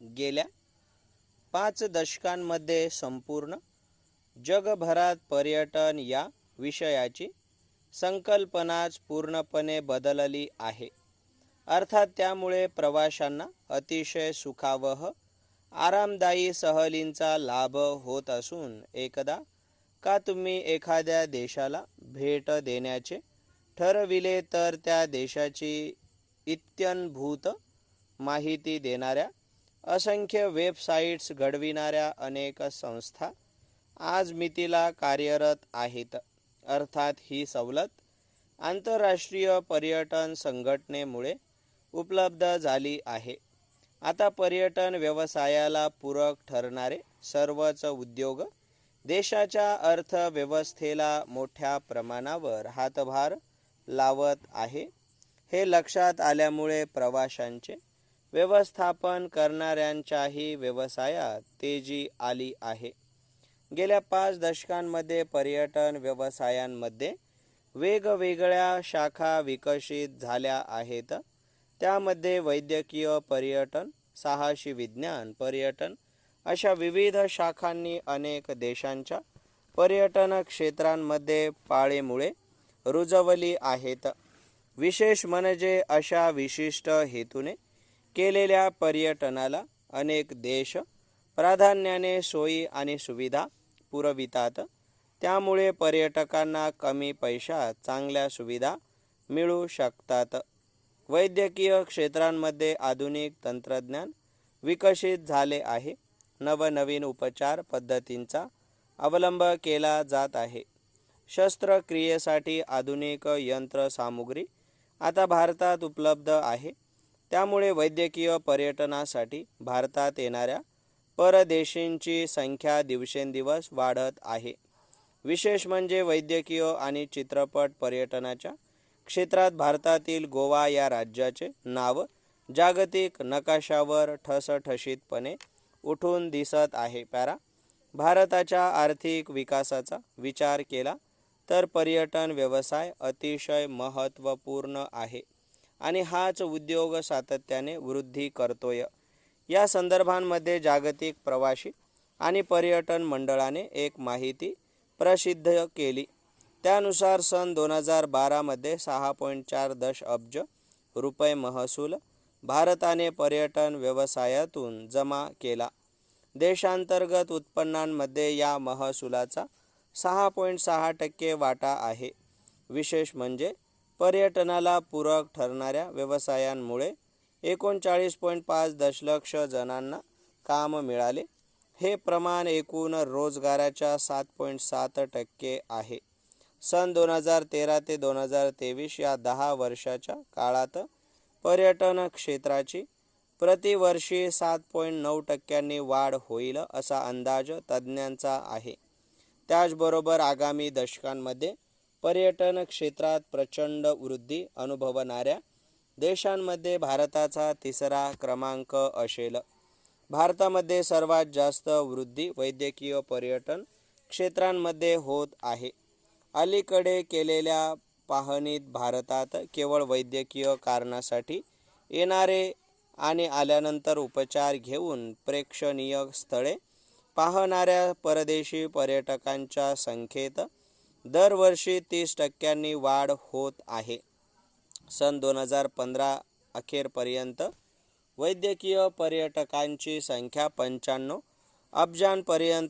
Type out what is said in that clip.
गेल्या पाच दशकांमध्ये संपूर्ण जगभरात पर्यटन या विषयाची संकल्पनाच पूर्णपणे बदलली आहे. अर्थात त्यामुळे प्रवाशांना अतिशय सुखावह आरामदायी सहलींचा लाभ होत असून एकदा का तुम्ही एखाद्या देशाला भेट देण्याचे ठरविले तर त्या देशाची इत्यनभूत माहिती देणाऱ्या असंख्य वेबसाईट्स घडविणाऱ्या अनेक संस्था आज मितीला कार्यरत आहेत. अर्थात ही सवलत आंतरराष्ट्रीय पर्यटन संघटनेमुळे उपलब्ध झाली आहे. आता पर्यटन व्यवसायाला पूरक ठरणारे सर्वच उद्योग देशाच्या अर्थव्यवस्थेला मोठ्या प्रमाणावर हातभार लावत आहे. हे लक्षात आल्यामुळे प्रवाशांचे व्यवस्थापन करणाऱ्यांच्याही व्यवसायात तेजी आली आहे. गेल्या पाच दशकांमध्ये पर्यटन व्यवसायांमध्ये वेगवेगळ्या शाखा विकसित झाल्या आहेत. त्यामध्ये वैद्यकीय पर्यटन साहसी विज्ञान पर्यटन अशा विविध शाखांनी अनेक देशांच्या पर्यटन क्षेत्रांमध्ये पाळेमुळे रुजवली आहेत. विशेष म्हणजे अशा विशिष्ट हेतूने केलेल्या पर्यटनाला अनेक देश प्राधान्याने सोयी आणि सुविधा पुरवितात. त्यामुळे पर्यटकांना कमी पैशात चांगल्या सुविधा मिळू शकतात. वैद्यकीय क्षेत्रांमध्ये आधुनिक तंत्रज्ञान विकसित झाले आहे. नवनवीन उपचार पद्धतींचा अवलंब केला जात आहे. शस्त्रक्रियेसाठी आधुनिक यंत्रसामुग्री आता भारतात उपलब्ध आहे. त्यामुळे वैद्यकीय पर्यटनासाठी भारतात येणाऱ्या परदेशींची संख्या दिवसेंदिवस वाढत आहे. विशेष म्हणजे वैद्यकीय आणि चित्रपट पर्यटनाच्या क्षेत्रात भारतातील गोवा या राज्याचे नाव जागतिक नकाशावर ठसठशीतपणे उठून दिसत आहे. पॅरा भारताच्या आर्थिक विकासाचा विचार केला तर पर्यटन व्यवसाय अतिशय महत्त्वपूर्ण आहे. आणि हाच उद्योग सातत्याने वृद्धी करतोय. या संदर्भांमध्ये जागतिक प्रवासी आणि पर्यटन मंडळाने एक माहिती प्रसिद्ध केली. त्यानुसार सन दोन हजार बारामध्ये सहा पॉईंट चार दश अब्ज रुपये महसूल भारताने पर्यटन व्यवसायातून जमा केला. देशांतर्गत उत्पन्नांमध्ये या महसुलाचा सहा पॉईंट सहा टक्के वाटा आहे. विशेष म्हणजे पर्यटनाला पूरक ठरणाऱ्या व्यवसायांमुळे एकोणचाळीस पॉईंट पाच दशलक्ष जणांना काम मिळाले. हे प्रमाण एकूण रोजगाराच्या सात पॉईंट सात टक्के आहे. सन दोन हजार तेरा ते दोन हजार तेवीस या दहा वर्षाच्या काळात पर्यटन क्षेत्राची प्रतिवर्षी सात पॉईंट नऊ टक्क्यांनी वाढ होईल असा अंदाज तज्ज्ञांचा आहे. त्याचबरोबर आगामी दशकांमध्ये पर्यटन क्षेत्रात प्रचंड वृद्धी अनुभवणाऱ्या देशांमध्ये भारताचा तिसरा क्रमांक असेल. भारतामध्ये सर्वात जास्त वृद्धी वैद्यकीय पर्यटन क्षेत्रांमध्ये होत आहे. अलीकडे केलेल्या पाहणीत भारतात केवळ वैद्यकीय कारणासाठी येणारे आणि आल्यानंतर उपचार घेऊन प्रेक्षणीय स्थळे पाहणाऱ्या परदेशी पर्यटकांच्या संख्येत दरवर्षी तीस टक्क्यांनी वाढ होत आहे. सन दोन हजार पंधरा अखेरपर्यंत वैद्यकीय पर्यटकांची संख्या पंच्याण्णव अब्जांपर्यंत